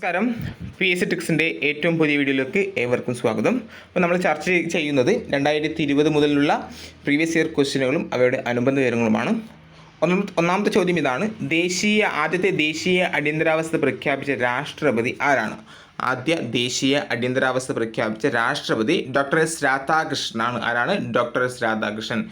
നമസ്കാരം. P S ടിക്സിന്റെ ഏറ്റവും പുതിയ വീഡിയോയിലേക്ക് ഏവർക്കും സ്വാഗതം. അപ്പോൾ നമ്മൾ ചർച്ച ചെയ്യുന്നത് രണ്ടായിരത്തി ഇരുപത് മുതലുള്ള പ്രീവിയസ് ഇയർ ക്വസ്റ്റ്യനുകളും അവയുടെ അനുബന്ധ വിവരങ്ങളുമാണ്. ഒന്നാം ഒന്നാമത്തെ ചോദ്യം ഇതാണ്. ദേശീയ ആദ്യത്തെ ദേശീയ അടിയന്തരാവസ്ഥ പ്രഖ്യാപിച്ച രാഷ്ട്രപതി ആരാണ്? ആദ്യ ദേശീയ അടിയന്തരാവസ്ഥ പ്രഖ്യാപിച്ച രാഷ്ട്രപതി ഡോക്ടർ എസ് രാധാകൃഷ്ണനാണ് ആരാണ്? Doctor S Radhakrishnan.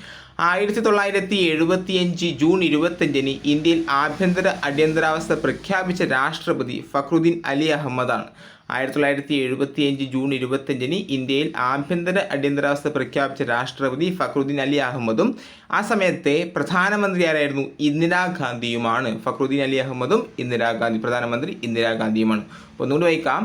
ആയിരത്തി തൊള്ളായിരത്തി എഴുപത്തിയഞ്ച് ജൂൺ ഇരുപത്തഞ്ചിന് ഇന്ത്യയിൽ ആഭ്യന്തര അടിയന്തരാവസ്ഥ പ്രഖ്യാപിച്ച രാഷ്ട്രപതി ഫക്രുദ്ദീൻ അലി അഹമ്മദാണ്. ആയിരത്തി തൊള്ളായിരത്തി എഴുപത്തിയഞ്ച് ജൂൺ ഇരുപത്തഞ്ചിന് ഇന്ത്യയിൽ ആഭ്യന്തര അടിയന്തരാവസ്ഥ പ്രഖ്യാപിച്ച രാഷ്ട്രപതി ഫക്രുദ്ദീൻ അലി അഹമ്മദും ആ സമയത്തെ പ്രധാനമന്ത്രി ആരായിരുന്നു? ഇന്ദിരാഗാന്ധിയുമാണ് ഫക്രുദ്ദീൻ അലി അഹമ്മദും ഇന്ദിരാഗാന്ധി പ്രധാനമന്ത്രി ഇന്ദിരാഗാന്ധിയുമാണ് ഒന്നുകൂടി വായിക്കാം.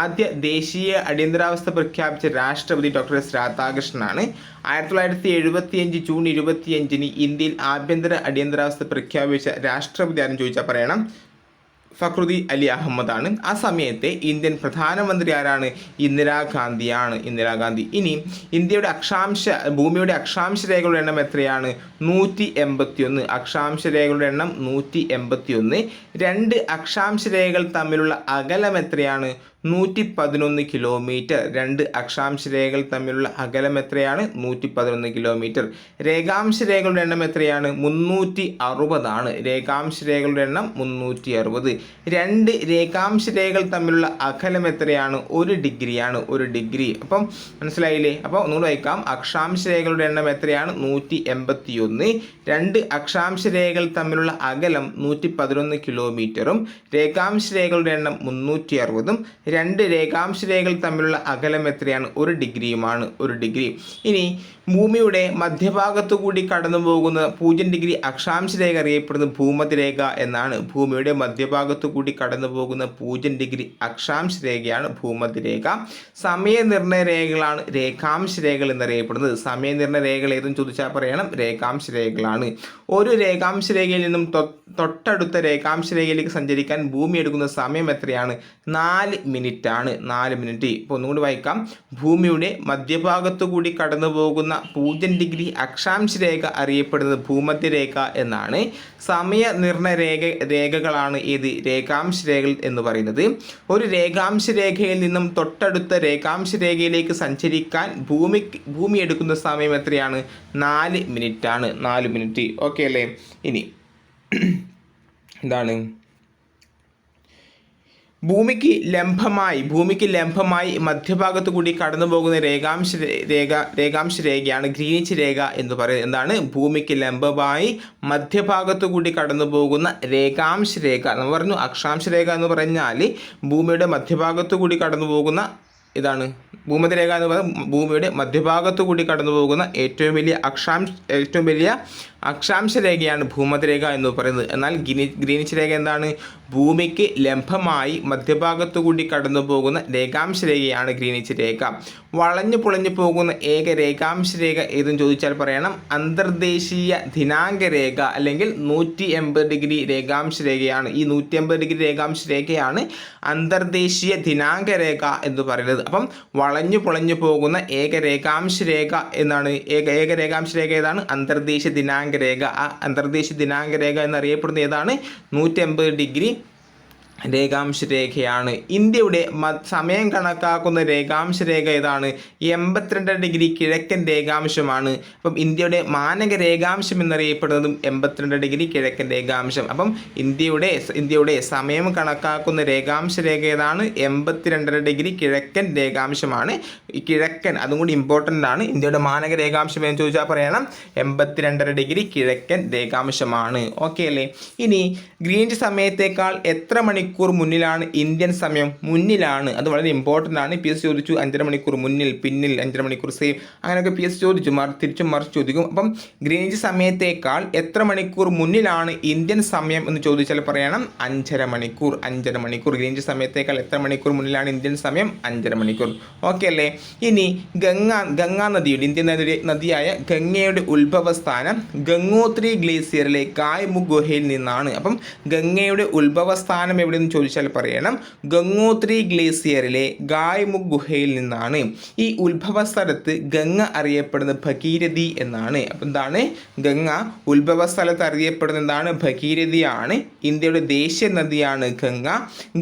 ആദ്യ ദേശീയ അടിയന്തരാവസ്ഥ പ്രഖ്യാപിച്ച രാഷ്ട്രപതി ഡോക്ടർ എസ് രാധാകൃഷ്ണനാണ്. ആയിരത്തി തൊള്ളായിരത്തി എഴുപത്തിയഞ്ച് ജൂൺ ഇരുപത്തിയഞ്ചിന് ഇന്ത്യയിൽ ആഭ്യന്തര അടിയന്തരാവസ്ഥ പ്രഖ്യാപിച്ച രാഷ്ട്രപതി ആരും ചോദിച്ചാൽ പറയണം. ഫക്രുദ്ദി അലി അഹമ്മദാണ്. ആ സമയത്തെ ഇന്ത്യൻ പ്രധാനമന്ത്രി ആരാണ്? ഇന്ദിരാഗാന്ധിയാണ് ഇന്ദിരാഗാന്ധി ഇനി ഇന്ത്യയുടെ അക്ഷാംശ ഭൂമിയുടെ അക്ഷാംശ രേഖകളുടെ എണ്ണം എത്രയാണ്? നൂറ്റി എൺപത്തിയൊന്ന് അക്ഷാംശ രേഖകളുടെ എണ്ണം നൂറ്റി എൺപത്തിയൊന്ന് രണ്ട് അക്ഷാംശ രേഖകൾ തമ്മിലുള്ള അകലം എത്രയാണ്? നൂറ്റി പതിനൊന്ന് കിലോമീറ്റർ. രണ്ട് അക്ഷാംശ രേഖകൾ തമ്മിലുള്ള അകലം എത്രയാണ്? നൂറ്റി പതിനൊന്ന് കിലോമീറ്റർ. രേഖാംശ രേഖകളുടെ എണ്ണം എത്രയാണ്? മുന്നൂറ്റി അറുപതാണ് രേഖാംശ രേഖകളുടെ എണ്ണം മുന്നൂറ്റി അറുപത് രണ്ട് രേഖാംശ രേഖകൾ തമ്മിലുള്ള അകലം എത്രയാണ്? ഒരു ഡിഗ്രിയാണ്. ഒരു ഡിഗ്രി. അപ്പം മനസ്സിലായില്ലേ? അപ്പോൾ ഒന്നുകൂടി വായിക്കാം. അക്ഷാംശ രേഖകളുടെ എണ്ണം എത്രയാണ്? നൂറ്റി എൺപത്തി ഒന്ന് രണ്ട് അക്ഷാംശ രേഖകൾ തമ്മിലുള്ള അകലം നൂറ്റി പതിനൊന്ന് കിലോമീറ്ററും. രേഖാംശ രേഖകളുടെ എണ്ണം മുന്നൂറ്റി അറുപതും രണ്ട് രേഖാംശ രേഖകൾ തമ്മിലുള്ള അകലം എത്രയാണ്? ഒരു ഡിഗ്രിയുമാണ്. ഒരു ഡിഗ്രി. ഇനി ഭൂമിയുടെ മധ്യഭാഗത്തു കൂടി കടന്നു പോകുന്ന പൂജ്യം ഡിഗ്രി അക്ഷാംശ രേഖ അറിയപ്പെടുന്നത് ഭൂമധ്യരേഖ എന്നാണ്. ഭൂമിയുടെ മധ്യഭാഗത്തു കൂടി കടന്നു പോകുന്ന പൂജ്യം ഡിഗ്രി അക്ഷാംശ രേഖയാണ് ഭൂമധ്യരേഖ. സമയനിർണയ രേഖകളാണ് രേഖാംശ രേഖകൾ എന്നറിയപ്പെടുന്നത്. സമയനിർണയ രേഖകൾ ഏതെന്ന് ചോദിച്ചാൽ പറയണം. രേഖാംശ രേഖകളാണ്. ഒരു രേഖാംശ രേഖയിൽ നിന്നും തൊട്ടടുത്ത രേഖാംശ രേഖയിലേക്ക് സഞ്ചരിക്കാൻ ഭൂമി എടുക്കുന്ന സമയം എത്രയാണ്? നാല് മിനിറ്റ് ആണ് നാല് മിനിറ്റ്. ഇപ്പോൾ ഒന്നുകൂടി വായിക്കാം. ഭൂമിയുടെ മധ്യഭാഗത്തു കൂടി കടന്നു പോകുന്ന പൂജ്യം ഡിഗ്രി അക്ഷാംശ രേഖ അറിയപ്പെടുന്നത് ഭൂമധ്യരേഖ എന്നാണ്. സമയ നിർണയ രേഖ രേഖകളാണ് ഏത്? രേഖാംശ രേഖകൾ എന്ന് പറയുന്നത്. ഒരു രേഖാംശ രേഖയിൽ നിന്നും തൊട്ടടുത്ത രേഖാംശ രേഖയിലേക്ക് സഞ്ചരിക്കാൻ ഭൂമി ഭൂമി എടുക്കുന്ന സമയം എത്രയാണ്? നാല് മിനിറ്റ് ആണ് നാല് മിനിറ്റ്. ഓക്കെ അല്ലേ? ഇനി എന്താണ് ഭൂമിക്ക് ലംബമായി ഭൂമിക്ക് ലംബമായി മധ്യഭാഗത്തു കൂടി കടന്നു പോകുന്ന രേഖാംശ രേഖ രേഖാംശ രേഖയാണ് ഗ്രീനിച്ച് രേഖ എന്ന് പറയുന്നത്. എന്താണ്? ഭൂമിക്ക് ലംബമായി മധ്യഭാഗത്തു കൂടി കടന്നു പോകുന്ന രേഖാംശ രേഖ നമ്മൾ പറഞ്ഞു. അക്ഷാംശ രേഖ എന്ന് പറഞ്ഞാൽ ഭൂമിയുടെ മധ്യഭാഗത്തു കൂടി കടന്നു പോകുന്ന ഇതാണ് ഭൂമധ്യരേഖ എന്ന് പറയുന്നത് ഭൂമിയുടെ മധ്യഭാഗത്തു കൂടി കടന്നു പോകുന്ന ഏറ്റവും വലിയ അക്ഷാംശ ഏറ്റവും വലിയ അക്ഷാംശ രേഖയാണ് ഭൂമധ്യരേഖ എന്ന് പറയുന്നത്. എന്നാൽ ഗിനി ഗ്രീനിച്ച് രേഖ എന്താണ്? ഭൂമിക്ക് ലംബമായി മധ്യഭാഗത്തു കൂടി കടന്നു പോകുന്ന രേഖാംശ രേഖയാണ് ഗ്രീനിച്ച് രേഖ. വളഞ്ഞു പുളഞ്ഞു പോകുന്ന ഏക രേഖാംശ രേഖ ഏതെന്ന് ചോദിച്ചാൽ പറയണം. അന്തർദേശീയ ദിനാങ്ക രേഖ അല്ലെങ്കിൽ നൂറ്റി എൺപത് ഡിഗ്രി രേഖാംശ രേഖയാണ് ഈ നൂറ്റി എൺപത് ഡിഗ്രി രേഖാംശ രേഖയാണ് അന്തർദേശീയ ദിനാങ്ക രേഖ എന്ന് പറയുന്നത്. അപ്പം വളഞ്ഞു പുളഞ്ഞു പോകുന്ന ഏക രേഖാംശ രേഖ എന്നാണ് ഏക ഏക രേഖാംശ രേഖ ഏതാണ്? അന്തർദേശീയ ദിനാങ്ക രേഖ ആ അന്തർദേശീയ ദിനാങ്കരേഖ എന്നറിയപ്പെടുന്ന ഏതാണ്? നൂറ്റി എൺപത് ഡിഗ്രി രേഖാംശ രേഖയാണ് ഇന്ത്യയുടെ സമയം കണക്കാക്കുന്ന രേഖാംശ രേഖ ഏതാണ്? എൺപത്തിരണ്ട് ഡിഗ്രി കിഴക്കൻ രേഖാംശമാണ്. അപ്പം ഇന്ത്യയുടെ മാനക രേഖാംശം എന്നറിയപ്പെടുന്നതും എൺപത്തിരണ്ട് ഡിഗ്രി കിഴക്കൻ രേഖാംശം. അപ്പം ഇന്ത്യയുടെ ഇന്ത്യയുടെ സമയം കണക്കാക്കുന്ന രേഖാംശ രേഖ ഏതാണ്? എൺപത്തിരണ്ടര ഡിഗ്രി കിഴക്കൻ രേഖാംശമാണ്. കിഴക്കൻ അതും കൂടി ഇമ്പോർട്ടന്റ് ആണ്. ഇന്ത്യയുടെ മാനക രേഖാംശം എന്ന് ചോദിച്ചാൽ പറയണം. എൺപത്തിരണ്ടര ഡിഗ്രി കിഴക്കൻ രേഖാംശമാണ്. ഓക്കെ അല്ലേ? ഇനി ഗ്രീൻ സമയത്തേക്കാൾ എത്ര മണിക്കൂർ മുന്നിലാണ് ഇന്ത്യൻ സമയം. മുന്നിലാണ്. അത് വളരെ ഇമ്പോർട്ടന്റ് ആണ്. പി എസ് ചോദിച്ചു അഞ്ചര മണിക്കൂർ മുന്നിൽ പിന്നിൽ അഞ്ചര മണിക്കൂർ സെയിം അങ്ങനെയൊക്കെ പി എസ് ചോദിച്ചു മറി തിരിച്ചും മറിച്ച് ചോദിക്കും. അപ്പം ഗ്രീൻസ് സമയത്തേക്കാൾ എത്ര മണിക്കൂർ മുന്നിലാണ് ഇന്ത്യൻ സമയം എന്ന് ചോദിച്ചാൽ പറയണം അഞ്ചര മണിക്കൂർ അഞ്ചര മണിക്കൂർ ഗ്രീൻസ് സമയത്തേക്കാൾ എത്ര മണിക്കൂർ മുന്നിലാണ് ഇന്ത്യൻ സമയം? അഞ്ചര മണിക്കൂർ ഓക്കെ അല്ലേ? ഇനി ഗംഗ ഗംഗാ നദിയുടെ ഇന്ത്യൻ നദിയുടെ നദിയായ ഗംഗയുടെ ഉത്ഭവസ്ഥാനം ഗംഗോത്രി ഗ്ലേസിയറിലെ കായ്മു ഗുഹയിൽ നിന്നാണ്. അപ്പം ഗംഗയുടെ ഉത്ഭവസ്ഥാനം എവിടെ എവിടെയെന്ന് ചോദിച്ചാൽ പറയണം ഗംഗോത്രി ഗ്ലേസിയറിലെ ഗായ്മുഖ് ഗുഹയിൽ നിന്നാണ്. ഈ ഉത്ഭവ സ്ഥലത്ത് ഗംഗ അറിയപ്പെടുന്നത് ഭഗീരഥി എന്നാണ്. അപ്പം എന്താണ്? ഗംഗ ഉത്ഭവ സ്ഥലത്ത് അറിയപ്പെടുന്ന എന്താണ്? ഭഗീരഥിയാണ്. ഇന്ത്യയുടെ ദേശീയ നദിയാണ് ഗംഗ.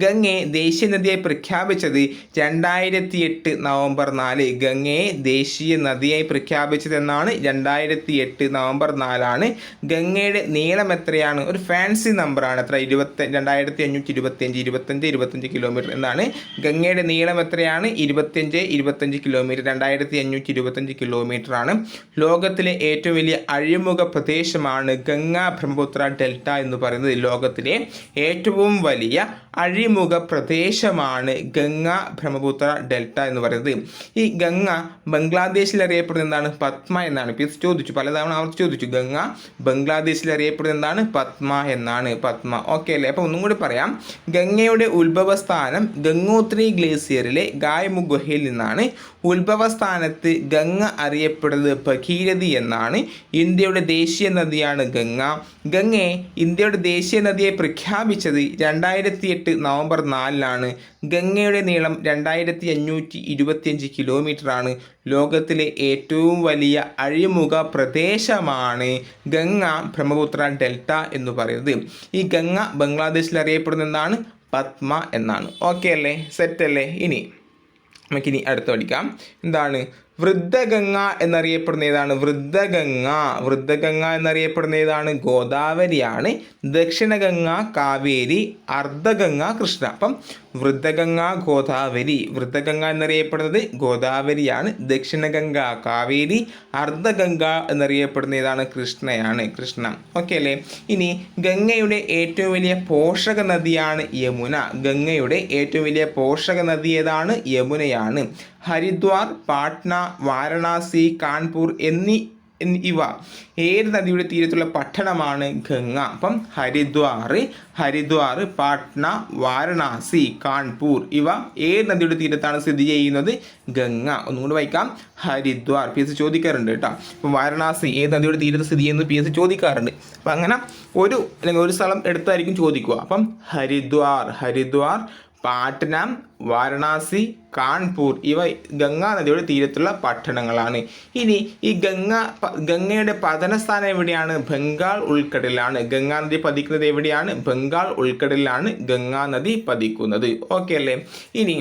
ഗംഗയെ ദേശീയ നദിയായി പ്രഖ്യാപിച്ചത് രണ്ടായിരത്തി എട്ട് നവംബർ നാല്. ഗംഗയെ ദേശീയ നദിയായി പ്രഖ്യാപിച്ചത് എന്നാണ് രണ്ടായിരത്തി എട്ട് നവംബർ നാലാണ്. ഗംഗയുടെ നീളം എത്രയാണ്? ഒരു ഫാൻസി നമ്പറാണ് എത്ര? ഇരുപത്തി രണ്ടായിരത്തി അഞ്ഞൂറ്റി ഇരുപത്തിയഞ്ച് ഇരുപത്തഞ്ച് ഇരുപത്തഞ്ച് കിലോമീറ്റർ എന്നാണ്. ഗംഗയുടെ നീളം എത്രയാണ്? ഇരുപത്തിയഞ്ച് ഇരുപത്തഞ്ച് കിലോമീറ്റർ രണ്ടായിരത്തി അഞ്ഞൂറ്റി ഇരുപത്തഞ്ച് കിലോമീറ്റർ ആണ്. ലോകത്തിലെ ഏറ്റവും വലിയ അഴിമുഖ പ്രദേശമാണ് ഗംഗ ബ്രഹ്മപുത്ര ഡെൽറ്റ എന്ന് പറയുന്നത് ലോകത്തിലെ ഏറ്റവും വലിയ അഴിമുഖ പ്രദേശമാണ് ഗംഗ ബ്രഹ്മപുത്ര ഡെൽറ്റ എന്ന് പറയുന്നത്. ഈ ഗംഗ ബംഗ്ലാദേശിൽ അറിയപ്പെടുന്ന എന്താണ്? പത്മ എന്നാണ്. ഇപ്പോൾ ചോദിച്ചു. പലതവണ അവർ ചോദിച്ചു. ഗംഗ ബംഗ്ലാദേശിൽ അറിയപ്പെടുന്ന എന്താണ്? പത്മ എന്നാണ്. പത്മ. ഓക്കെ അല്ലേ? അപ്പോൾ ഒന്നും കൂടി പറയാം. ഗംഗയുടെ ഉത്ഭവസ്ഥാനം ഗംഗോത്രി ഗ്ലേസിയറിലെ ഗായ്മുഖ് ഗുഹയിൽ നിന്നാണ്. ഉത്ഭവസ്ഥാനത്ത് ഗംഗ അറിയപ്പെടുന്നത് ഭഗീരഥി എന്നാണ്. ഇന്ത്യയുടെ ദേശീയ നദിയാണ് ഗംഗ. ഗംഗയെ ഇന്ത്യയുടെ ദേശീയ നദിയെ പ്രഖ്യാപിച്ചത് രണ്ടായിരത്തി എട്ട് നവംബർ നാലിലാണ് ഗംഗയുടെ നീളം രണ്ടായിരത്തി അഞ്ഞൂറ്റി ഇരുപത്തിയഞ്ച് കിലോമീറ്ററാണ്. ലോകത്തിലെ ഏറ്റവും വലിയ അഴിമുഖ പ്രദേശമാണ് ഗംഗ ബ്രഹ്മപുത്ര ഡെൽറ്റ എന്ന് പറയുന്നത്. ഈ ഗംഗ ബംഗ്ലാദേശിൽ അറിയപ്പെടുന്നതാണ് പത്മ എന്നാണ്. ഓക്കെ അല്ലേ? സെറ്റ് അല്ലേ ഇനി നമുക്കിനി അടുത്ത് പഠിക്കാം. എന്താണ്? വൃദ്ധഗംഗ എന്നറിയപ്പെടുന്ന ഏതാണ്? വൃദ്ധഗംഗ. വൃദ്ധഗംഗ എന്നറിയപ്പെടുന്ന ഏതാണ്? ഗോദാവരിയാണ്. ദക്ഷിണഗംഗ കാവേരി അർദ്ധഗംഗ കൃഷ്ണ. അപ്പം വൃദ്ധഗംഗ ഗോദാവരി. വൃദ്ധഗംഗ എന്നറിയപ്പെടുന്നത് ഗോദാവരിയാണ്. ദക്ഷിണഗംഗ കാവേരി അർദ്ധഗംഗ എന്നറിയപ്പെടുന്ന ഏതാണ്? കൃഷ്ണയാണ്. കൃഷ്ണ. ഓക്കെ അല്ലേ? ഇനി ഗംഗയുടെ ഏറ്റവും വലിയ പോഷക നദിയാണ് യമുന. ഗംഗയുടെ ഏറ്റവും വലിയ പോഷക നദി ഏതാണ്? യമുനയാണ്. ഹരിദ്വാർ പാട്ന വാരണാസി കാൺപൂർ എന്നീ ഇവ ഏത് നദിയുടെ തീരത്തുള്ള പട്ടണമാണ് ഗംഗ? അപ്പം ഹരിദ്വാർ ഹരിദ്വാർ പാട്ന വാരണാസി കാൺപൂർ ഇവ ഏത് നദിയുടെ തീരത്താണ് സ്ഥിതി ചെയ്യുന്നത്? ഗംഗ. ഒന്നും കൂടി വായിക്കാം. ഹരിദ്വാർ. പി എസ് ചോദിക്കാറുണ്ട് കേട്ടോ. അപ്പം വാരണാസി ഏത് നദിയുടെ തീരത്ത് സ്ഥിതി ചെയ്യുന്നത് പി എസ് ചോദിക്കാറുണ്ട്. അപ്പം അങ്ങനെ ഒരു അല്ലെങ്കിൽ ഒരു സ്ഥലം എടുത്തായിരിക്കും ചോദിക്കുക. അപ്പം ഹരിദ്വാർ ഹരിദ്വാർ പാട്ന വാരണാസി കാൺപൂർ ഇവ ഗംഗാ നദിയുടെ തീരത്തുള്ള പട്ടണങ്ങളാണ്. ഇനി ഈ ഗംഗ ഗംഗയുടെ പതനസ്ഥാനം എവിടെയാണ്? ബംഗാൾ ഉൾക്കടലിലാണ്. ഗംഗാ നദി പതിക്കുന്നത് എവിടെയാണ്? ബംഗാൾ ഉൾക്കടലിലാണ് ഗംഗാ നദി പതിക്കുന്നത്. ഓക്കെ അല്ലേ? ഇനി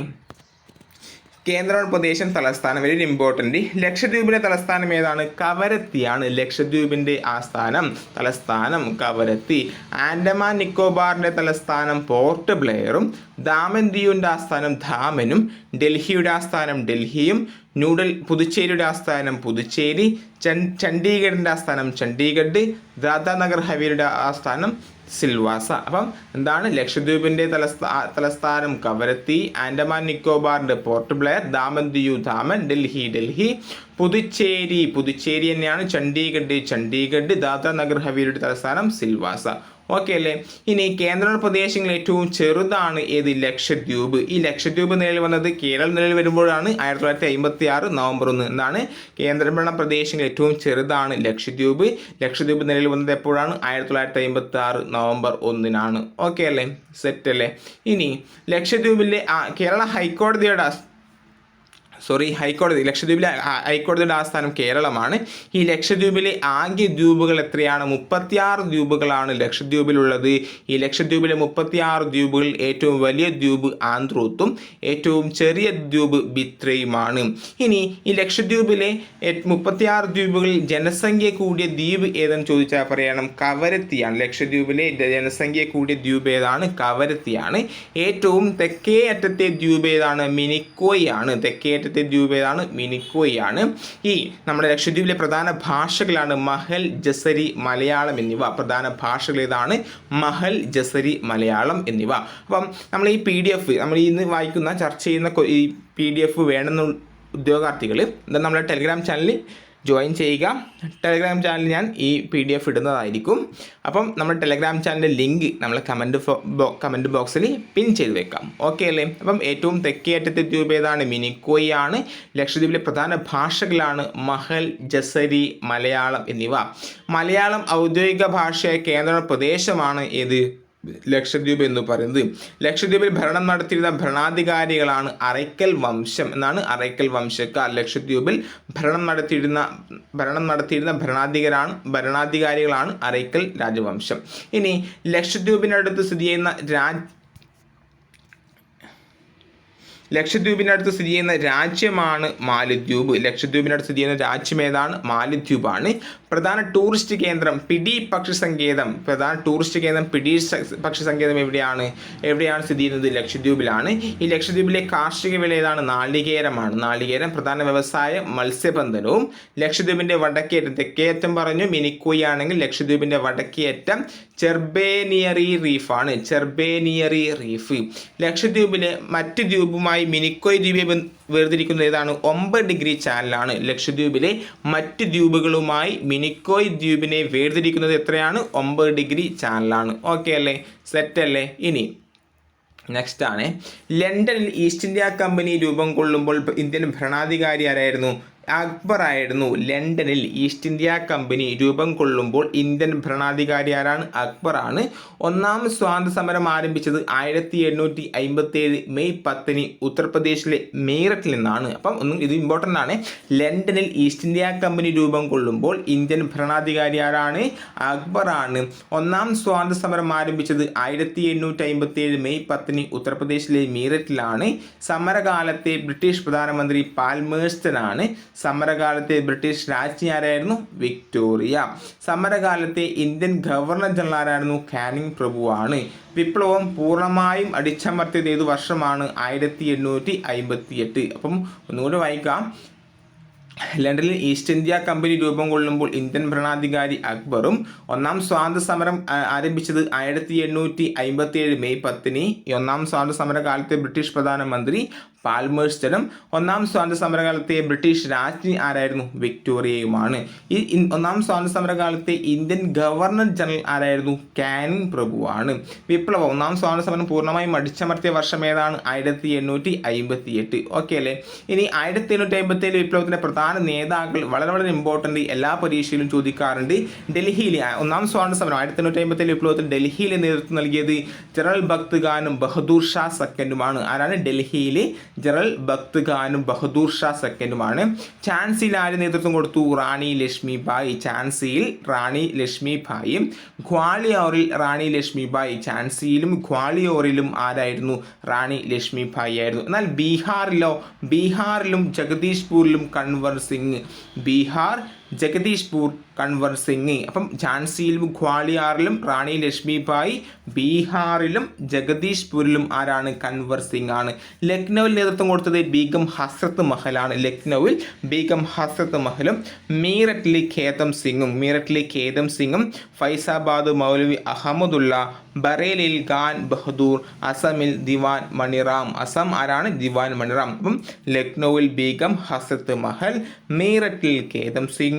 കേന്ദ്രപ്രദേശം തലസ്ഥാനം വെരി ഇമ്പോർട്ടന്റ് ലക്ഷദ്വീപിന്റെ തലസ്ഥാനം ഏതാണ്? കവരത്തിയാണ് ലക്ഷദ്വീപിന്റെ ആസ്ഥാനം തലസ്ഥാനം കവരത്തി. ആൻഡമാൻ നിക്കോബാറിന്റെ തലസ്ഥാനം പോർട്ട് ബ്ലെയറും ദാമൻ ദ്വീപിന്റെ ആസ്ഥാനം ധാമനും ഡൽഹിയുടെ ആസ്ഥാനം ഡൽഹിയും ന്യൂഡൽ പുതുച്ചേരിയുടെ ആസ്ഥാനം പുതുച്ചേരി ചണ്ഡീഗഡിന്റെ ആസ്ഥാനം ചണ്ഡീഗഡ് ദാദാനഗർ ഹവേലിയുടെ ആസ്ഥാനം സിൽവാസ. അപ്പം എന്താണ്? ലക്ഷദ്വീപിന്റെ തലസ്ഥാ തലസ്ഥാനം കവരത്തി ആൻഡമാൻ നിക്കോബാറിന്റെ പോർട്ട് ബ്ലെയർ ദാമൻ ദിയു ദാമൻ ഡൽഹി ഡൽഹി. പുതുച്ചേരി പുതുച്ചേരി തന്നെയാണ്. ചണ്ഡീഗഡ് ചണ്ഡീഗഡ് ദാദാനഗർ ഹവേലിയുടെ തലസ്ഥാനം സിൽവാസ. ഓക്കെ അല്ലേ ഇനി കേന്ദ്ര പ്രദേശങ്ങളിൽ ഏറ്റവും ചെറുതാണ് ഏത്? ലക്ഷദ്വീപ്. ഈ ലക്ഷദ്വീപ് നിലയിൽ വന്നത് കേരള നിലയിൽ വരുമ്പോഴാണ്. ആയിരത്തി തൊള്ളായിരത്തി അമ്പത്തി ആറ് നവംബർ ഒന്ന് എന്താണ് കേന്ദ്രഭരണ പ്രദേശങ്ങൾ ഏറ്റവും ചെറുതാണ് ലക്ഷദ്വീപ്. ലക്ഷദ്വീപ് നിലയിൽ വന്നത് എപ്പോഴാണ്? ആയിരത്തി തൊള്ളായിരത്തി അമ്പത്തി ആറ് നവംബർ ഒന്നിനാണ്. ഓക്കെ അല്ലേ സെറ്റ് അല്ലേ ഇനി ലക്ഷദ്വീപിലെ കേരള ഹൈക്കോടതിയുടെ സോറി ഹൈക്കോടതി ലക്ഷദ്വീപിലെ ഹൈക്കോടതിയുടെ ആസ്ഥാനം കേരളമാണ്. ഈ ലക്ഷദ്വീപിലെ ആകെ ദ്വീപുകൾ എത്രയാണ്? മുപ്പത്തിയാറ് ദ്വീപുകളാണ് ലക്ഷദ്വീപിലുള്ളത്. ഈ ലക്ഷദ്വീപിലെ മുപ്പത്തിയാറ് ദ്വീപുകളിൽ ഏറ്റവും വലിയ ദ്വീപ് ആന്ത്രൂത്തും ഏറ്റവും ചെറിയ ദ്വീപ് ബിത്രയുമാണ്. ഇനി ഈ ലക്ഷദ്വീപിലെ മുപ്പത്തിയാറ് ദ്വീപുകളിൽ ജനസംഖ്യ കൂടിയ ദ്വീപ് ഏതെന്ന് ചോദിച്ചാൽ പറയണം? കവരത്തിയാണ്. ലക്ഷദ്വീപിലെ ജനസംഖ്യ കൂടിയ ദ്വീപ് ഏതാണ്? കവരത്തിയാണ്. ഏറ്റവും തെക്കേ അറ്റത്തെ ദ്വീപ് ഏതാണ്? മിനിക്കോയാണ്. തെക്കേ അറ്റത്തെ ദ്വീപ് ഏതാണ് മിനിക്കോയാണ്. ഈ നമ്മുടെ ലക്ഷദ്വീപിലെ പ്രധാന ഭാഷകളാണ് മഹൽ ജസരി മലയാളം എന്നിവ. പ്രധാന ഭാഷകൾ ഏതാണ്? മഹൽ ജസരി മലയാളം എന്നിവ. അപ്പം നമ്മൾ ഈ പി ഡി എഫ് നമ്മൾ ഇന്ന് വായിക്കുന്ന ചർച്ച ചെയ്യുന്ന ഈ പി ഡി എഫ് വേണമെന്ന ഉദ്യോഗാർത്ഥികൾ നമ്മുടെ ടെലിഗ്രാം ചാനലിൽ ജോയിൻ ചെയ്യുക. ടെലഗ്രാം ചാനൽ ഞാൻ ഈ പി ഡി എഫ് ഇടുന്നതായിരിക്കും. അപ്പം നമ്മുടെ ടെലഗ്രാം ചാനലിന്റെ ലിങ്ക് നമ്മൾ കമന്റ് കമന്റ് ബോക്സിൽ പിൻ ചെയ്ത് വെക്കാം. ഓക്കെ അല്ലേ? അപ്പം ഏറ്റവും തെക്കേ അറ്റത്തെ ദ്വീപ് ഏതാണ്? മിനിക്കോയി ആണ്. ലക്ഷദ്വീപിലെ പ്രധാന ഭാഷകളാണ് മഹൽ ജസരി മലയാളം എന്നിവ. മലയാളം ഔദ്യോഗിക ഭാഷയായ കേന്ദ്ര പ്രദേശമാണ് ഏത്? ലക്ഷദ്വീപ് എന്ന് പറയുന്നത്. ലക്ഷദ്വീപിൽ ഭരണം നടത്തിയിരുന്ന ഭരണാധികാരികളാണ് അറയ്ക്കൽ വംശം എന്നാണ് അറയ്ക്കൽ വംശക്കാർ. ലക്ഷദ്വീപിൽ ഭരണം നടത്തിയിരുന്ന ഭരണം നടത്തിയിരുന്ന ഭരണാധികാരാണ് ഭരണാധികാരികളാണ് അറയ്ക്കൽ രാജവംശം. ഇനി ലക്ഷദ്വീപിനടുത്ത് സ്ഥിതി ചെയ്യുന്ന രാജ് ലക്ഷദ്വീപിനടുത്ത് സ്ഥിതി ചെയ്യുന്ന രാജ്യമാണ് മാലിദ്വീപ്. ലക്ഷദ്വീപിനടുത്ത് സ്ഥിതി ചെയ്യുന്ന രാജ്യം ഏതാണ്? മാലിദ്വീപാണ്. പ്രധാന ടൂറിസ്റ്റ് കേന്ദ്രം പിടി പക്ഷി സങ്കേതം പ്രധാന ടൂറിസ്റ്റ് കേന്ദ്രം പിടി പക്ഷി സങ്കേതം എവിടെയാണ്? എവിടെയാണ് സ്ഥിതി ചെയ്യുന്നത്? ലക്ഷദ്വീപിലാണ്. ഈ ലക്ഷദ്വീപിലെ കാർഷിക വില ഏതാണ്? നാളികേരമാണ്. നാളികേരം പ്രധാന വ്യവസായം മത്സ്യബന്ധനവും ലക്ഷദ്വീപിന്റെ വടക്കേറ്റം. തെക്കേയറ്റം പറഞ്ഞു മിനിക്കോയി ആണെങ്കിൽ ലക്ഷദ്വീപിന്റെ വടക്കേയറ്റം ചെർബേനിയറി റീഫാണ്. ചെർബേനിയറി റീഫ്. ലക്ഷദ്വീപിലെ മറ്റ് ദ്വീപുമായി മിനിക്കോയ് ദ്വീപ് വേർതിരിക്കുന്ന ഏതാണ്? ഒമ്പത് ഡിഗ്രി ചാനലാണ്. ലക്ഷദ്വീപിലെ മറ്റ് ദ്വീപുകളുമായി മിനിക്കോയ് ദ്വീപിനെ വേർതിരിക്കുന്നത് എത്രയാണ്? ഒമ്പത് ഡിഗ്രി ചാനലാണ്. ഓക്കെ അല്ലേ? സെറ്റ് അല്ലേ? ഇനി നെക്സ്റ്റ് ആണ്. ലണ്ടനിൽ ഈസ്റ്റ് ഇന്ത്യ കമ്പനി രൂപം കൊള്ളുമ്പോൾ ഇന്ത്യൻ ഭരണാധികാരി ആരായിരുന്നു? അക്ബർ ആയിരുന്നു ലണ്ടനിൽ ഈസ്റ്റ് ഇന്ത്യ കമ്പനി രൂപം കൊള്ളുമ്പോൾ ഇന്ത്യൻ ഭരണാധികാരി ആരാണ്? അക്ബറാണ് ഒന്നാം സ്വാതന്ത്ര്യ സമരം ആരംഭിച്ചത് ആയിരത്തി എണ്ണൂറ്റി അമ്പത്തി ഏഴ് മെയ് പത്തിന് ഉത്തർപ്രദേശിലെ മീററ്റിൽ നിന്നാണ്. അപ്പം ഒന്നും ഇത് ഇമ്പോർട്ടന്റ് ആണ്. ലണ്ടനിൽ ഈസ്റ്റ് ഇന്ത്യ കമ്പനി രൂപം കൊള്ളുമ്പോൾ ഇന്ത്യൻ ഭരണാധികാരി ആരാണ്? അക്ബറാണ് ഒന്നാം സ്വാതന്ത്ര്യ സമരം ആരംഭിച്ചത് ആയിരത്തി എണ്ണൂറ്റി അമ്പത്തി ഏഴ് മെയ് പത്തിന് ഉത്തർപ്രദേശിലെ മീററ്റിലാണ്. സമരകാലത്തെ ബ്രിട്ടീഷ് പ്രധാനമന്ത്രി പാൽമേഴ്സ്റ്റൻ ആണ് സമരകാലത്തെ ബ്രിട്ടീഷ് രാജ്ഞി ആരായിരുന്നു? വിക്ടോറിയ. സമരകാലത്തെ ഇന്ത്യൻ ഗവർണർ ജനറൽ ആരായിരുന്നു? കാനിങ് പ്രഭുവാണ്. വിപ്ലവം പൂർണമായും അടിച്ചമർത്തിയത് ഏത് വർഷമാണ് ആയിരത്തി എണ്ണൂറ്റി അമ്പത്തി എട്ട് അപ്പം ഒന്നുകൂടി വായിക്കാം. ലണ്ടനിൽ ഈസ്റ്റ് ഇന്ത്യ കമ്പനി രൂപം കൊള്ളുമ്പോൾ ഇന്ത്യൻ ഭരണാധികാരി അക്ബറും ഒന്നാം സ്വാതന്ത്ര്യ സമരം ആരംഭിച്ചത് ആയിരത്തി എണ്ണൂറ്റി അമ്പത്തി ഏഴ് മെയ് പത്തിന്. ഒന്നാം സ്വാതന്ത്ര്യ കാലത്തെ ബ്രിട്ടീഷ് പ്രധാനമന്ത്രി പാൽമേഴ്സ്റ്റനും ഒന്നാം സ്വാതന്ത്ര്യ സമരകാലത്തെ ബ്രിട്ടീഷ് രാജ്ഞി ആരായിരുന്നു? വിക്ടോറിയയുമാണ്. ഈ ഒന്നാം സ്വാതന്ത്ര്യ സമരകാലത്തെ ഇന്ത്യൻ ഗവർണർ ജനറൽ ആരായിരുന്നു? കാനിങ് പ്രഭുവാണ്. വിപ്ലവം ഒന്നാം സ്വാതന്ത്ര്യ സമരം പൂർണമായും അടിച്ചമർത്തിയ വർഷം ഏതാണ്? ആയിരത്തി എണ്ണൂറ്റി അമ്പത്തി എട്ട് ഓക്കെ അല്ലേ? ഇനി ആയിരത്തി എണ്ണൂറ്റി അമ്പത്തി ഏഴ് വിപ്ലവത്തിന്റെ പ്രധാന നേതാക്കൾ വളരെ വളരെ ഇമ്പോർട്ടന്റ് എല്ലാ പരീക്ഷയിലും ചോദിക്കാറുണ്ട്. ഡൽഹിയിൽ ഒന്നാം സ്വാതന്ത്ര്യ സമരം ആയിരത്തി എണ്ണൂറ്റി അമ്പത്തി വിപ്ലവത്തിൽ ഡൽഹിയിലെ നേതൃത്വം നൽകിയത് ജനറൽ ഭക്ത് ഖാനും ബഹദൂർ ഷാ സെക്കൻഡുമാണ് ആരാണ്? ഡൽഹിയിൽ ജനറൽ ഭക്ത് ഖാനും ബഹദൂർ ഷാ സെക്കൻഡുമാണ്. ഝാൻസിയിൽ ആര് നേതൃത്വം കൊടുത്തു? റാണി ലക്ഷ്മി ഭായ് ഝാൻസിയിൽ റാണി ലക്ഷ്മി ഭായും ഗ്വാളിയോറിൽ റാണി ലക്ഷ്മി ഭായ് ഝാൻസിയിലും ഗ്വാളിയോറിലും ആരായിരുന്നു? റാണി ലക്ഷ്മി ഭായ് ആയിരുന്നു. എന്നാൽ ബീഹാറിലോ ബീഹാറിലും ജഗദീഷ്പൂരിലും കൺവർ സിംഗ്. ബീഹാർ ജഗദീഷ്പൂർ കൺവർ സിംഗ്. അപ്പം ഝാൻസിയിലും ഗ്വാളിയാറിലും റാണി ലക്ഷ്മി ലക്ഷ്മിബായി ബീഹാറിലും ജഗദീഷ്പൂരിലും ആരാണ് കൺവർ സിംഗ് ആണ്. ലക്നൌവിൽ നേതൃത്വം കൊടുത്തത് ബീഗം ഹസ്രത്ത് മഹലാണ് ലക്നൌവിൽ ബീഗം ഹസ്രത്ത് മഹലും മീററ്റിലെ ഖേതം സിംഗും മീററ്റിലെ ഖേതം സിംഗും ഫൈസാബാദ് മൗലവി അഹമ്മദുള്ള ബറേലിൽ ഖാൻ ബഹദൂർ അസമിൽ ദിവാൻ മണിറാം. അസം ആരാണ്? ദിവാൻ മണിറാം. അപ്പം ലക്നൌവിൽ ബീഗം ഹസ്രത്ത് മഹൽ മീററ്റിൽ ഖേതം സിംഗ്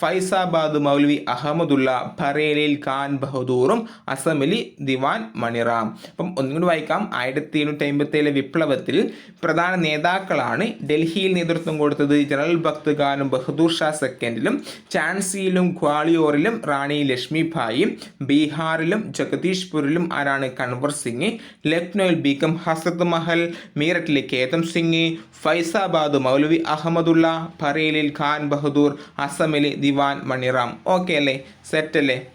ഫൈസാബാദ് മൗലവി അഹമ്മദുള്ള ബറേലിൽ ഖാൻ ബഹദൂറും അസമിലി ദിവാൻ മണിറാം. അപ്പം ഒന്നുകൂടി വായിക്കാം. ആയിരത്തി എണ്ണൂറ്റി അമ്പത്തി ഏഴിലെ വിപ്ലവത്തിൽ പ്രധാന നേതാക്കളാണ് ഡൽഹിയിൽ നേതൃത്വം കൊടുത്തത്. ജനറൽ ഭക്ത് ഖാനും ബഹദൂർ ഷാ സെക്കൻഡിലും ചാൻസിയിലും ഗ്വാളിയോറിലും റാണി ലക്ഷ്മിഭായും ബീഹാറിലും ജഗദീഷ്പൂരിലും ആരാണ് കൺവർ സിംഗ് ലക്നോയിൽ ബീഗം ഹസത്ത് മഹൽ മീററ്റിലെ കേതം സിംഗ് ഫൈസാബാദ് മൗലവി അഹമ്മദുള്ള ബറേലിൽ ഖാൻ ബഹദൂർ അസമിലെ ദിവാൻ മണിറാം. ഓക്കെ അല്ലേ? സെറ്റ് അല്ലേ?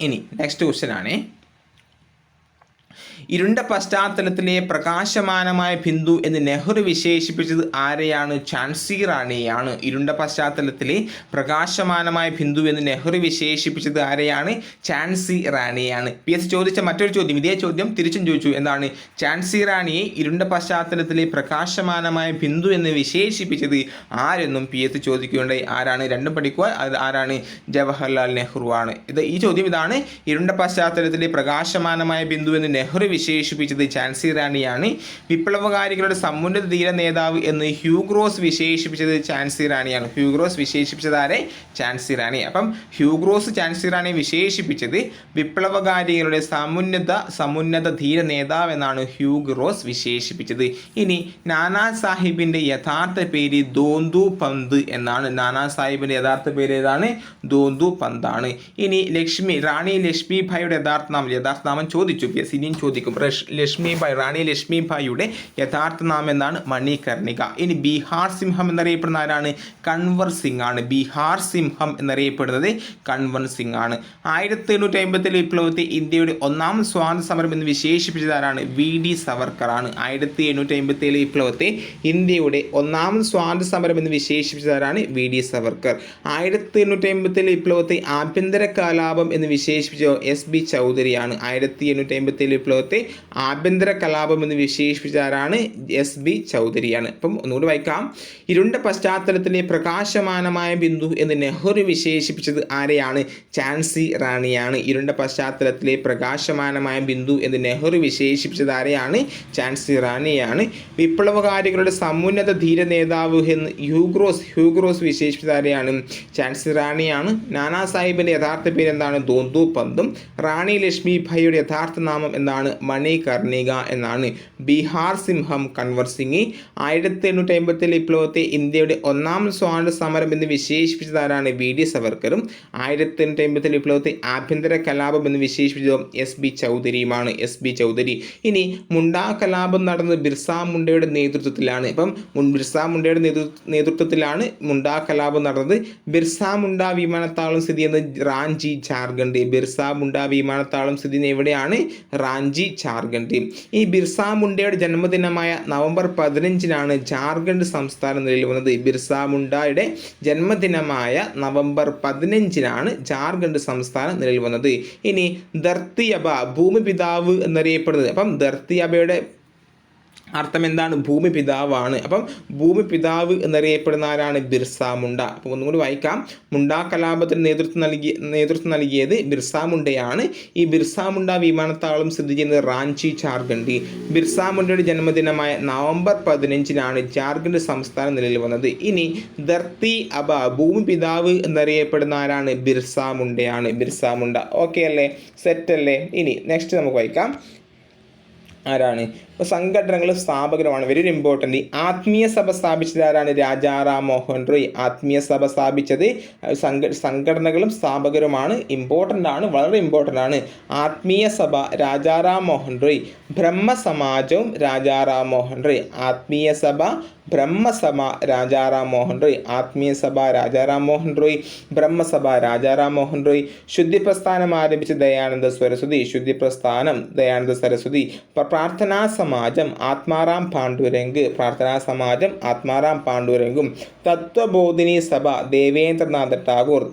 ഇനി നെക്സ്റ്റ് ക്വസ്റ്റ്യൻ ആണേ. ഇരുണ്ട പശ്ചാത്തലത്തിലെ പ്രകാശമാനമായ ബിന്ദു എന്ന് നെഹ്റു വിശേഷിപ്പിച്ചത് ആരെയാണ്? ഝാൻസി റാണിയാണ്. ഇരുണ്ട പശ്ചാത്തലത്തിലെ പ്രകാശമാനമായ ബിന്ദു എന്ന് നെഹ്റു വിശേഷിപ്പിച്ചത് ആരെയാണ്? ഝാൻസി റാണിയാണ്. പി എസ് ചോദിച്ച മറ്റൊരു ചോദ്യം ഇതേ ചോദ്യം തിരിച്ചും ചോദിച്ചു. എന്താണ്? ഝാൻസി റാണിയെ ഇരുണ്ട പശ്ചാത്തലത്തിലെ പ്രകാശമാനമായ ബിന്ദു എന്ന് വിശേഷിപ്പിച്ചത് ആരെന്നും പി എസ് ചോദിക്കുകയുണ്ടായി. ആരാണ്? രണ്ടും പഠിക്കുക. അത് ആരാണ്? ജവഹർലാൽ നെഹ്റു ആണ് ഇത് ഈ ചോദ്യം ഇതാണ്. ഇരുണ്ട പശ്ചാത്തലത്തിലെ പ്രകാശമാനമായ ബിന്ദു എന്ന് നെഹ്റു വിശേഷിപ്പിച്ചത് ഝാൻസി റാണിയാണ്. വിപ്ലവകാരികളുടെ സമുന്നത ധീര നേതാവ് എന്ന് ഹ്യൂഗ്രോസ് വിശേഷിപ്പിച്ചത് ഝാൻസി റാണിയാണ്. ഹ്യൂഗ്രോസ് വിശേഷിപ്പിച്ചത് ആരെ? ഝാൻസി റാണി. അപ്പം ഹ്യൂഗ്രോസ് ഝാൻസി റാണി വിശേഷിപ്പിച്ചത് വിപ്ലവകാരികളുടെ സമുന്നത സമുന്നത ധീര നേതാവ് എന്നാണ് ഹ്യൂഗ്രോസ് വിശേഷിപ്പിച്ചത്. ഇനി നാനാ സാഹിബിന്റെ യഥാർത്ഥ പേര് ദോന്തു പന്ത് എന്നാണ്. നാനാ സാഹിബിന്റെ യഥാർത്ഥ പേര് ഏതാണ്? ദോന്തു പന്താണ്. ഇനി ലക്ഷ്മി റാണി ലക്ഷ്മി ഭായിയുടെ യഥാർത്ഥ നാമം യഥാർത്ഥ നാമം ചോദിച്ചു. പി എസ് ഇനിയും ചോദിക്കും. റഷ്- ലക്ഷ്മിഭായ് റാണി ലക്ഷ്മിഭായിയുടെ യഥാർത്ഥ നാമം എന്താണ് മണികർണിക. ഇനി ബീഹാർ സിംഹം എന്നറിയപ്പെടുന്ന ആരാണ്? കൺവർ സിംഗ് ആണ് ബീഹാർ സിംഹം എന്നറിയപ്പെടുന്നത് കൺവർ സിംഗ് ആണ് ആയിരത്തി എണ്ണൂറ്റി അമ്പത്തിലെ വിപ്ലവത്തെ ഇന്ത്യയുടെ ഒന്നാം സ്വാതന്ത്ര്യ സമരം എന്ന് വിശേഷിപ്പിച്ചത് ആരാണ്? വി ഡി സവർക്കർ ആണ് ആയിരത്തി എണ്ണൂറ്റി അമ്പത്തി ഏഴ് വിപ്ലവത്തെ ഇന്ത്യയുടെ ഒന്നാം സ്വാതന്ത്ര്യ സമരം എന്ന് വിശേഷിപ്പിച്ചത് ആരാണ്? V D Savarkar. ആയിരത്തി എണ്ണൂറ്റി അമ്പത്തി ഏഴ് വിപ്ലവത്തെ ആഭ്യന്തര കലാപം എന്ന് വിശേഷിപ്പിച്ച എസ് ബി ചൗധരിയാണ്. ആയിരത്തി എണ്ണൂറ്റി അമ്പത്തി ഏഴ് വിപ്ലവത്തെ ആഭ്യന്തര കലാപം എന്ന് വിശേഷിപ്പിച്ച ആരാണ് എസ് ബി ചൗധരിയാണ്. അപ്പം ഒന്നുകൂടി വായിക്കാം. ഇരുണ്ട പശ്ചാത്തലത്തിലെ പ്രകാശമാനമായ ബിന്ദു എന്ന് നെഹ്റു വിശേഷിപ്പിച്ചത് ആരെയാണ്? ചാൻസി റാണിയാണ്. ഇരുണ്ട പശ്ചാത്തലത്തിലെ പ്രകാശമാനമായ ബിന്ദു എന്ന് നെഹ്റു വിശേഷിപ്പിച്ചത് ആരെയാണ്? ചാൻസി റാണിയാണ്. വിപ്ലവകാരികളുടെ സമുന്നത ധീര നേതാവ് എന്ന് ഹ്യൂഗ്രോസ് ഹ്യൂഗ്രോസ് വിശേഷിപ്പിച്ചത് ആരെയാണ്? ചാൻസി റാണിയാണ്. നാനാ സാഹിബിന്റെ യഥാർത്ഥ പേര് എന്താണ് ദോന്തു പന്തും. റാണി ലക്ഷ്മി ഭായിയുടെ യഥാർത്ഥ നാമം എന്താണ്? മണികർണിക എന്നാണ്. ബീഹാർ സിംഹം കൺവർ സിംഗ്. ആയിരത്തി എണ്ണൂറ്റി അമ്പത്തി വിപ്ലവത്തെ ഇന്ത്യയുടെ ഒന്നാം സ്വാതന്ത്ര്യ സമരം എന്ന് വിശേഷിപ്പിച്ചതാരാണ് വി ഡി സവർക്കറും. ആയിരത്തി എണ്ണൂറ്റി അമ്പത്തി വിപ്ലവത്തെ ആഭ്യന്തര കലാപം എന്ന് വിശേഷിപ്പിച്ചത് S B ചൗധരിയുമാണ്. S B Chaudhari. ഇനി മുണ്ടാ കലാപം നടന്നത് ബിർസ മുണ്ടയുടെ നേതൃത്വത്തിലാണ്. ഇപ്പം ബിർസ മുണ്ടയുടെ നേതൃത്വത്തിലാണ് മുണ്ടാ കലാപം നടന്നത്. ബിർസ മുണ്ട വിമാനത്താവളം സ്ഥിതി ചെയ്യുന്നത് റാഞ്ചി ജാർഖണ്ഡ്. ബിർസ മുണ്ട വിമാനത്താവളം സ്ഥിതി ചെയ്യുന്നത് എവിടെയാണ്? റാഞ്ചി ജാർഖണ്ഡ്. ഈ ബിർസ മുണ്ടയുടെ ജന്മദിനമായ നവംബർ പതിനഞ്ചിനാണ് ജാർഖണ്ഡ് സംസ്ഥാനം നിലയിൽ വന്നത് ബിർസ മുണ്ടയുടെ ജന്മദിനമായ നവംബർ പതിനഞ്ചിനാണ് ജാർഖണ്ഡ് സംസ്ഥാനം നിലയിൽ വന്നത് ഇനി ധർത്തിയബ ഭൂമി പിതാവ് എന്നറിയപ്പെടുന്നത്. അപ്പം ധർത്തിയബയുടെ അർത്ഥം എന്താണ് ഭൂമി പിതാവാണ്. അപ്പം ഭൂമി പിതാവ് എന്നറിയപ്പെടുന്ന ആരാണ്? ബിർസ മുണ്ട. അപ്പോൾ ഒന്നും കൂടി വായിക്കാം. മുണ്ട കലാപത്തിന് നേതൃത്വം നൽകിയ നേതൃത്വം നൽകിയത് ബിർസ മുണ്ടയാണ്. ഈ ബിർസ മുണ്ട വിമാനത്താവളം സ്ഥിതി ചെയ്യുന്നത് റാഞ്ചി ജാർഖണ്ഡ്. ബിർസ മുണ്ടയുടെ ജന്മദിനമായ നവംബർ പതിനഞ്ചിനാണ് ജാർഖണ്ഡ് സംസ്ഥാന നിലവിൽ വന്നത്. ഇനി ധർത്തി അബ ഭൂമി പിതാവ് എന്നറിയപ്പെടുന്ന ആരാണ്? ബിർസ മുണ്ടയാണ്. ബിർസ മുണ്ട. ഓക്കെ അല്ലേ? സെറ്റ് അല്ലേ? ഇനി നെക്സ്റ്റ് നമുക്ക് വായിക്കാം. ആരാണ്? ഇപ്പോൾ സംഘടനകളും സ്ഥാപകരുമാണ്. വെരി ഇമ്പോർട്ടന്റ് ആത്മീയ സഭ സ്ഥാപിച്ചതാരാണ്? രാജാറാം മോഹൻ റോയ്. ആത്മീയ സഭ സ്ഥാപിച്ചത് സംഘ സംഘടനകളും സ്ഥാപകരുമാണ്. ഇമ്പോർട്ടന്റ് ആണ് വളരെ ഇമ്പോർട്ടന്റ് ആണ്. ആത്മീയ സഭ രാജാറാം മോഹൻ റോയ്. ബ്രഹ്മസമാജവും രാജാറാം മോഹൻ റോയ്. ആത്മീയ സഭ ബ്രഹ്മസഭ രാജാറാം മോഹൻ റോയ്. ആത്മീയ സഭ രാജാറാം മോഹൻ റോയ്. ബ്രഹ്മസഭ രാജാറാം മോഹൻ റോയ്. ശുദ്ധി പ്രസ്ഥാനം ആരംഭിച്ച ദയാനന്ദ സരസ്വതി. ശുദ്ധി പ്രസ്ഥാനം ദയാനന്ദ സരസ്വതി. പ്രാർത്ഥനാ പ്രാർത്ഥനാ സമാജം ആത്മാറാം പാണ്ഡുരംഗ് പ്രാർത്ഥനാ സമാജം ആത്മാറാം പാണ്ഡുരംഗും തത്വബോധിനി സഭ ദേവേന്ദ്രനാഥ ടാഗോർ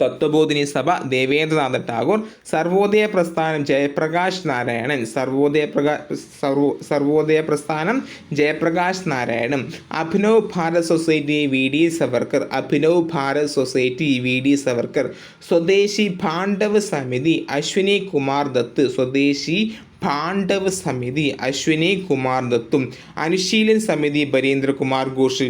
തത്വബോധിനി സഭ ദേവേന്ദ്രനാഥ ടാഗോർ സർവോദയ പ്രസ്ഥാനം ജയപ്രകാശ് നാരായണൻ സർവോദയ പ്രകാ സർവോ സർവോദയ പ്രസ്ഥാനം Jayaprakash Narayanan Abhinav Bharat society V D Savarkar Abhinav Bharat society V D Savarkar Swadeshi Pandav Samiti Ashwini Kumar Dutt സ്വദേശി പാണ്ഡവ് സമിതി അശ്വിനി കുമാർ ദത്തും അനുശീലൻ സമിതി ബരീന്ദ്രകുമാർ ഘോഷ്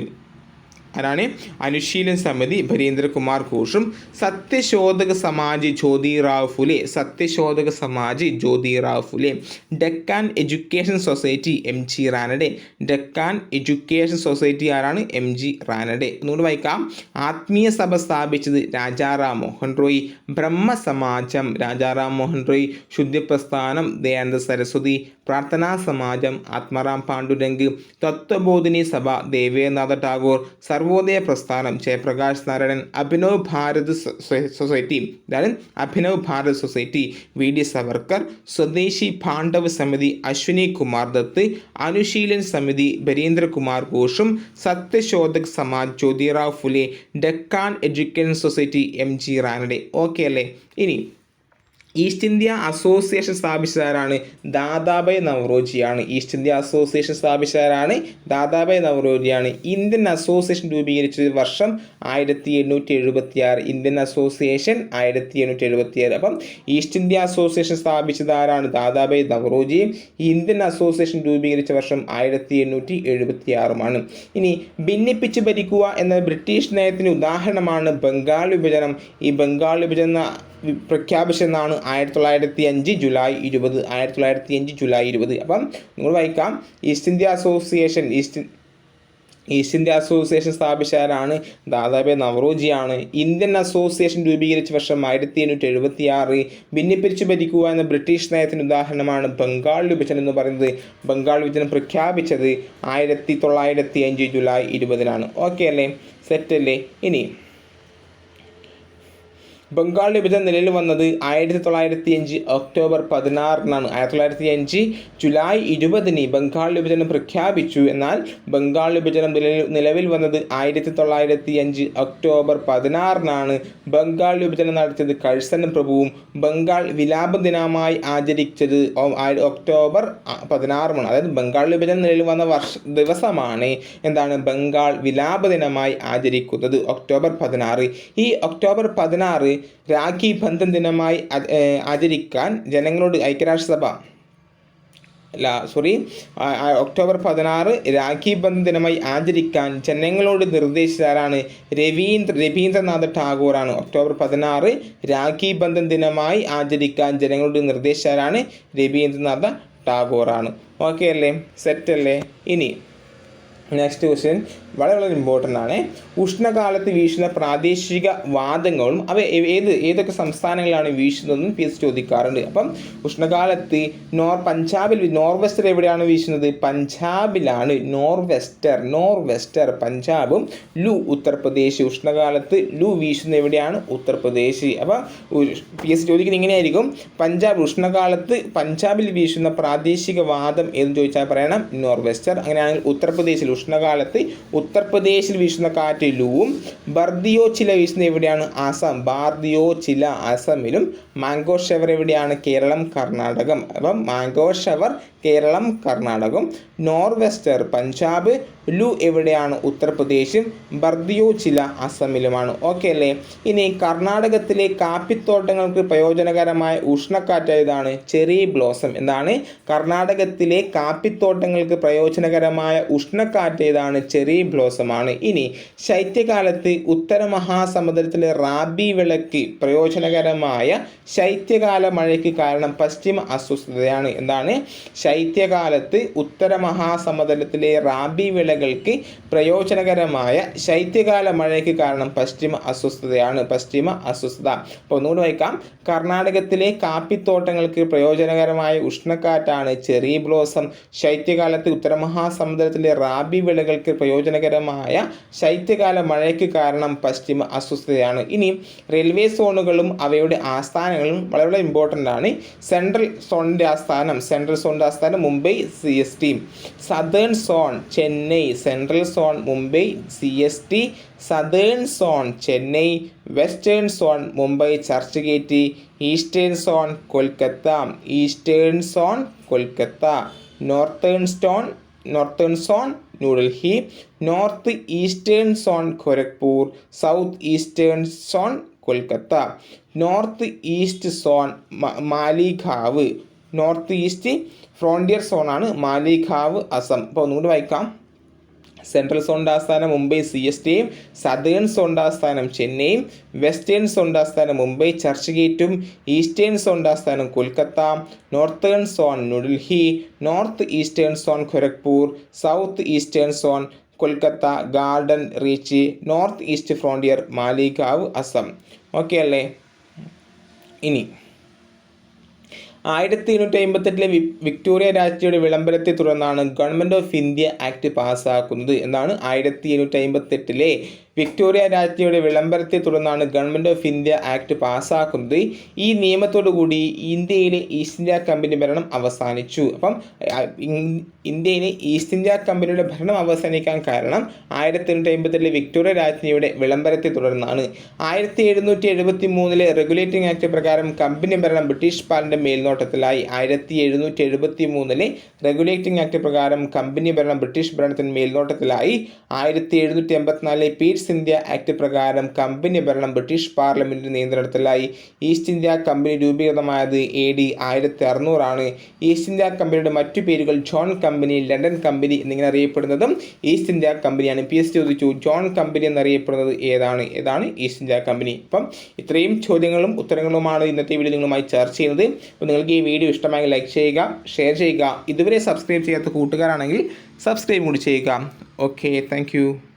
ആരാണ്? Anushilan Samiti Barindrakumar ഘോഷും Satyashodhak Samaj Jyotirao Phule Satyashodhak Samaj Jyotirao Phule Deccan education society M G Ranade Deccan education society ആരാണ്? M G Ranade. ഒന്നുകൂടി വായിക്കാം. ആത്മീയ സഭ സ്ഥാപിച്ചത് രാജാറാം മോഹൻ റോയ് ബ്രഹ്മസമാജം രാജാറാം മോഹൻ റോയ് ശുദ്ധിപ്രസ്ഥാനം ദയാനന്ദ സരസ്വതി പ്രാർത്ഥനാ സമാജം ആത്മാറാം പാണ്ഡുരംഗ് തത്വബോധിനി സഭ ദേവേന്ദ്രനാഥ ടാഗോർ സർവോദയ പ്രസ്ഥാനം ജയപ്രകാശ് നാരായണൻ അഭിനവ് ഭാരത് സൊസൈറ്റി അതായത് Abhinav Bharat society V. D. Savarkar Swadeshi Pandav Samiti Ashwini Kumar Dutt Anushilan Samiti Barindrakumar ഘോഷും Satyashodhak Samaj Jyotirao Phule Deccan education society M. G. Ranade. Okay അല്ലേ? ഇനി ഈസ്റ്റ് ഇന്ത്യ അസോസിയേഷൻ സ്ഥാപിച്ചതാരാണ്? ദാദാബായ് നവറോജിയാണ്. ഈസ്റ്റ് ഇന്ത്യ അസോസിയേഷൻ സ്ഥാപിച്ചതാരാണ്? ദാദാബായ് നവറോജിയാണ്. Indian association രൂപീകരിച്ച വർഷം ആയിരത്തി എണ്ണൂറ്റി എഴുപത്തി ആറ് ഇന്ത്യൻ അസോസിയേഷൻ ആയിരത്തി എണ്ണൂറ്റി എഴുപത്തി ആറ് അപ്പം ഈസ്റ്റ് ഇന്ത്യ അസോസിയേഷൻ സ്ഥാപിച്ചതാരാണ് ദാദാബായ് നവറോജി? ഇന്ത്യൻ അസോസിയേഷൻ രൂപീകരിച്ച വർഷം ആയിരത്തി എണ്ണൂറ്റി എഴുപത്തി ആറുമാണ് ഇനി ഭിന്നിപ്പിച്ച് ഭരിക്കുക എന്ന ബ്രിട്ടീഷ് നയത്തിന് ഉദാഹരണമാണ് ബംഗാൾ വിഭജനം. ഈ ബംഗാൾ വിഭജന പ്രഖ്യാപിച്ചതെന്നാണ് ആയിരത്തി തൊള്ളായിരത്തി അഞ്ച് ജൂലൈ ഇരുപത് ആയിരത്തി തൊള്ളായിരത്തി അഞ്ച് ജൂലൈ ഇരുപത്. അപ്പം നിങ്ങൾ വായിക്കാം. East India association East East India association സ്ഥാപിച്ചവരാണ് Dadabhai നവറോജിയാണ്. ഇന്ത്യൻ അസോസിയേഷൻ രൂപീകരിച്ച വർഷം ആയിരത്തി എണ്ണൂറ്റി എഴുപത്തി ആറ് ഭിന്നിപ്പിരിച്ചു ഭരിക്കുക എന്ന ബ്രിട്ടീഷ് നയത്തിന് ഉദാഹരണമാണ് ബംഗാൾ വിഭജനം എന്ന് പറയുന്നത്. ബംഗാൾ വിഭജനം പ്രഖ്യാപിച്ചത് ആയിരത്തി തൊള്ളായിരത്തി അഞ്ച് ജൂലൈ ഇരുപതിനാണ്. ഓക്കെ അല്ലേ? സെറ്റ് അല്ലേ ഇനി ബംഗാൾ വിഭജനം നിലയിൽ വന്നത് ആയിരത്തി തൊള്ളായിരത്തി അഞ്ച് ഒക്ടോബർ പതിനാറിനാണ്. ആയിരത്തി തൊള്ളായിരത്തി അഞ്ച് ജൂലൈ ഇരുപതിന് ബംഗാൾ വിഭജനം പ്രഖ്യാപിച്ചു. എന്നാൽ ബംഗാൾ വിഭജനം നിലവിൽ വന്നത് ആയിരത്തി തൊള്ളായിരത്തി അഞ്ച് ഒക്ടോബർ പതിനാറിനാണ്. ബംഗാൾ വിഭജനം നടത്തിയത് കഴ്സൻ പ്രഭുവും ബംഗാൾ വിലാപ ദിനമായി ആചരിച്ചത് ഒക്ടോബർ പതിനാറുമാണ്. അതായത് ബംഗാൾ വിഭജനം നിലയിൽ വന്ന വർഷ ദിവസമാണ് എന്താണ് ബംഗാൾ വിലാപ ദിനമായി ആചരിക്കുന്നത്. ഒക്ടോബർ പതിനാറ്. ഈ ഒക്ടോബർ പതിനാറ് രാഖി ബന്ധൻ ദിനമായി ആചരിക്കാൻ ജനങ്ങളോട് ഐക്യരാഷ്ട്രസഭ അല്ല സോറി ഒക്ടോബർ പതിനാറ് രാഖി ബന്ധൻ ദിനമായി ആചരിക്കാൻ ജനങ്ങളോട് നിർദ്ദേശിച്ചതാരാണ് രവീന്ദ്ര രവീന്ദ്രനാഥ് ടാഗോറാണ്. ഒക്ടോബർ പതിനാറ് രാഖി ബന്ധൻ ദിനമായി ആചരിക്കാൻ ജനങ്ങളോട് നിർദ്ദേശിച്ചതാരാണ് രവീന്ദ്രനാഥ ടാഗോറാണ്. ഓക്കെ അല്ലേ? സെറ്റ് അല്ലേ? ഇനി നെക്സ്റ്റ് ക്വസ്റ്റ്യൻ വളരെ വളരെ ഇമ്പോർട്ടന്റ് ആണ്. ഉഷ്ണകാലത്ത് വീശുന്ന പ്രാദേശിക വാദങ്ങളും അവ ഏത് ഏതൊക്കെ സംസ്ഥാനങ്ങളിലാണ് വീശുന്നതെന്നും പി എസ് ചോദിക്കാറുണ്ട്. അപ്പം ഉഷ്ണകാലത്ത് നോർ പഞ്ചാബിൽ നോർ വെസ്റ്റർ എവിടെയാണ് വീശുന്നത്? പഞ്ചാബിലാണ്. നോർ വെസ്റ്റർ നോർ വെസ്റ്റർ പഞ്ചാബും ലു ഉത്തർപ്രദേശ്. ഉഷ്ണകാലത്ത് ലു വീശുന്ന എവിടെയാണ്? ഉത്തർപ്രദേശ്. അപ്പം പി എസ് ചോദിക്കുന്നത് ഇങ്ങനെയായിരിക്കും. പഞ്ചാബ് ഉഷ്ണകാലത്ത് പഞ്ചാബിൽ വീശുന്ന പ്രാദേശിക വാദം എന്ന് ചോദിച്ചാൽ പറയണം. നോർ വെസ്റ്റർ അങ്ങനെയാണെങ്കിൽ ഉത്തർപ്രദേശിൽ ഉഷ്ണകാലത്ത് ഉത്തർപ്രദേശിൽ വീശുന്ന കാറ്റ് ലൂവും ബർദിയോ ചില വീശുന്ന എവിടെയാണ്? ആസാം. ബാർദിയോ ചില ആസാമിലും മാംഗോ ഷവർ എവിടെയാണ്? കേരളം കർണാടകം. അപ്പം mango shower Keralam Karnatakam. Nor'wester Punjab loo എവിടെയാണ് ഉത്തർപ്രദേശും ബർദിയോ ചില അസമിലുമാണ്. ഓക്കെ അല്ലേ? ഇനി കർണാടകത്തിലെ കാപ്പിത്തോട്ടങ്ങൾക്ക് പ്രയോജനകരമായ ഉഷ്ണക്കാറ്റ് ഏതാണ് ചെറി ബ്ലോസം. എന്താണ്? കർണാടകത്തിലെ കാപ്പിത്തോട്ടങ്ങൾക്ക് പ്രയോജനകരമായ ഉഷ്ണക്കാറ്റ് ഏതാണ് ചെറി ബ്ലോസമാണ്. ഇനി ശൈത്യകാലത്ത് ഉത്തര മഹാസമുദ്രത്തിലെ റാബി വിളക്ക് പ്രയോജനകരമായ ശൈത്യകാല മഴയ്ക്ക് കാരണം പശ്ചിമ അസ്വസ്ഥതയാണ്. എന്താണ്? ശൈത്യകാലത്ത് ഉത്തര മഹാസമുദ്രത്തിലെ റാബി വിളകൾക്ക് പ്രയോജനകരമായ ശൈത്യകാല മഴയ്ക്ക് കാരണം പശ്ചിമ അസ്വസ്ഥതയാണ് പശ്ചിമ അസ്വസ്ഥത. അപ്പോൾ ഒന്നുകൂടി വായിക്കാം. കർണാടകത്തിലെ കാപ്പിത്തോട്ടങ്ങൾക്ക് പ്രയോജനകരമായ ഉഷ്ണക്കാറ്റാണ് ചെറി ബ്ലോസം. ശൈത്യകാലത്ത് ഉത്തരമഹാസമുദ്രത്തിലെ റാബി വിളകൾക്ക് പ്രയോജനകരമായ ശൈത്യകാല മഴയ്ക്ക് കാരണം പശ്ചിമ അസ്വസ്ഥതയാണ്. ഇനി റെയിൽവേ സോണുകളും അവയുടെ ആസ്ഥാനങ്ങളും വളരെ വളരെ ഇമ്പോർട്ടന്റ് ആണ്. സെൻട്രൽ സോണിന്റെ ആസ്ഥാനം സെൻട്രൽ സോണിന്റെ ആസ്ഥാനം Mumbai C S T. Southern zone Chennai central zone Mumbai C S T southern zone Chennai western zone Mumbai Churchgate eastern zone Kolkata eastern zone Kolkata northern stone northern zone New Delhi north eastern zone Gorakhpur south eastern zone Kolkata north east zone Maligaon north east frontier സോണാണ് Maligaon Assam. അപ്പോൾ ഒന്നുകൂടി വായിക്കാം. Central സോണിന്റെ ആസ്ഥാനം Mumbai C S ടിയും southern സോണിന്റെ ആസ്ഥാനം ചെന്നൈയും western സോണിന്റെ ആസ്ഥാനം മുംബൈ ചർച്ച് ഗേറ്റും ഈസ്റ്റേൺ സോണിന്റെ ആസ്ഥാനം Kolkata northern zone New Delhi north eastern zone Gorakhpur south eastern zone Kolkata garden reach north east frontier Maligaon Assam. Okay അല്ലേ? ഇനി ആയിരത്തി എണ്ണൂറ്റി അമ്പത്തെട്ടിലെ വിക്ടോറിയ രാജ്ഞിയുടെ വിളംബരത്തെ തുടർന്നാണ് ഗവൺമെന്റ് ഓഫ് ഇന്ത്യ ആക്ട് പാസ്സാക്കുന്നത് എന്നാണ് ആയിരത്തി എണ്ണൂറ്റി അമ്പത്തെട്ടിലെ വിക്ടോറിയ രാജ്ഞിയുടെ വിളംബരത്തെ തുടർന്നാണ് ഗവൺമെന്റ് ഓഫ് ഇന്ത്യ ആക്ട് പാസ്സാക്കുന്നത്. ഈ നിയമത്തോടുകൂടി ഇന്ത്യയിലെ ഈസ്റ്റ് ഇന്ത്യ കമ്പനി ഭരണം അവസാനിച്ചു. അപ്പം ഇന്ത്യയിലെ ഈസ്റ്റ് ഇന്ത്യ കമ്പനിയുടെ ഭരണം അവസാനിക്കാൻ കാരണം ആയിരത്തി എണ്ണൂറ്റി അമ്പത്തിലെ വിക്ടോറിയ രാജ്ഞിയുടെ വിളംബരത്തെ തുടർന്നാണ്. ആയിരത്തി എഴുന്നൂറ്റി എഴുപത്തി മൂന്നിലെ റെഗുലേറ്റിംഗ് ആക്ട് പ്രകാരം കമ്പനി ഭരണം ബ്രിട്ടീഷ് പാലിന്റെ മേൽനോട്ടത്തിലായി. ആയിരത്തി എഴുന്നൂറ്റി എഴുപത്തി മൂന്നിലെ റെഗുലേറ്റിംഗ് ആക്ട് പ്രകാരം കമ്പനി ഭരണം ബ്രിട്ടീഷ് ഭരണത്തിന് മേൽനോട്ടത്തിലായി. ആയിരത്തി എഴുന്നൂറ്റി എൺപത്തിനാലിലെ പീറ്റ്സ് ഇന്ത്യ ആക്ട് പ്രകാരം കമ്പനി ഭരണം ബ്രിട്ടീഷ് പാർലമെന്റിന്റെ നിയന്ത്രണത്തിലായി. ഈസ്റ്റ് ഇന്ത്യ കമ്പനി രൂപീകൃതമായത് എ ഡി ആയിരത്തി അറുന്നൂറാണ്. ഈസ്റ്റ് ഇന്ത്യ കമ്പനിയുടെ മറ്റു പേരുകൾ ജോൺ കമ്പനി ലണ്ടൻ കമ്പനി എന്നിങ്ങനെ അറിയപ്പെടുന്നതും ഈസ്റ്റ് ഇന്ത്യ കമ്പനിയാണ്. പി എസ് ചോദിച്ചു ജോൺ കമ്പനി എന്നറിയപ്പെടുന്നത് ഏതാണ്? ഏതാണ് ഈസ്റ്റ് ഇന്ത്യ കമ്പനി? അപ്പം ഇത്രയും ചോദ്യങ്ങളും ഉത്തരങ്ങളുമാണ് ഇന്നത്തെ വീഡിയോ നിങ്ങളുമായി ചർച്ച ചെയ്യുന്നത്. അപ്പോൾ നിങ്ങൾക്ക് ഈ വീഡിയോ ഇഷ്ടമായി ലൈക്ക് ചെയ്യുക ഷെയർ ചെയ്യുക. ഇതുവരെ സബ്സ്ക്രൈബ് ചെയ്യാത്ത കൂട്ടുകാരാണെങ്കിൽ സബ്സ്ക്രൈബ് കൂടി ചെയ്യുക. Okay thank